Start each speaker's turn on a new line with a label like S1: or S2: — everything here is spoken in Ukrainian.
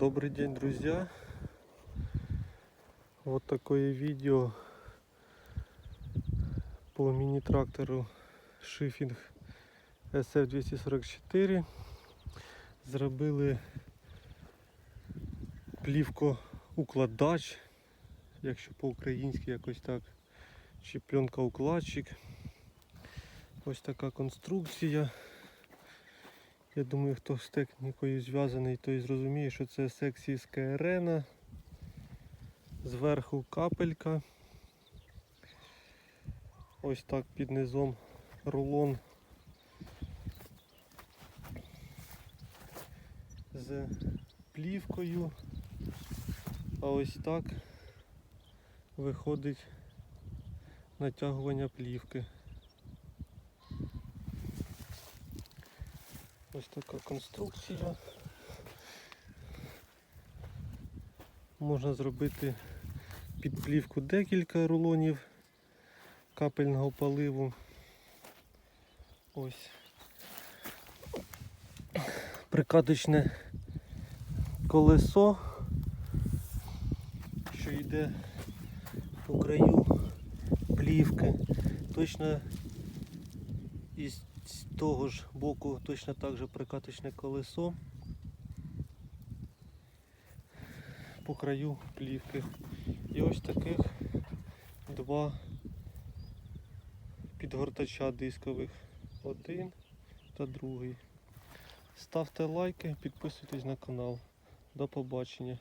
S1: Добрый день, друзья! Вот такое видео по мини-трактору Шифінг SF244. Зробили плівку укладач, якщо по-українськи якось так, чи пленка укладчик. Ось така конструкція. Я думаю, хто з технікою зв'язаний, той зрозуміє, що це з КРН. Зверху капелька. Ось так під низом рулон з плівкою. А ось так виходить натягування плівки. Ось така конструкція. Можна зробити під плівку декілька рулонів капельного поливу. Ось. Прикаточне колесо, що йде по краю плівки. Точно із того ж боку точно так же прикаточне колесо по краю плівки. І ось таких два підгортача дискових. Один та другий. Ставте лайки, підписуйтесь на канал. До побачення.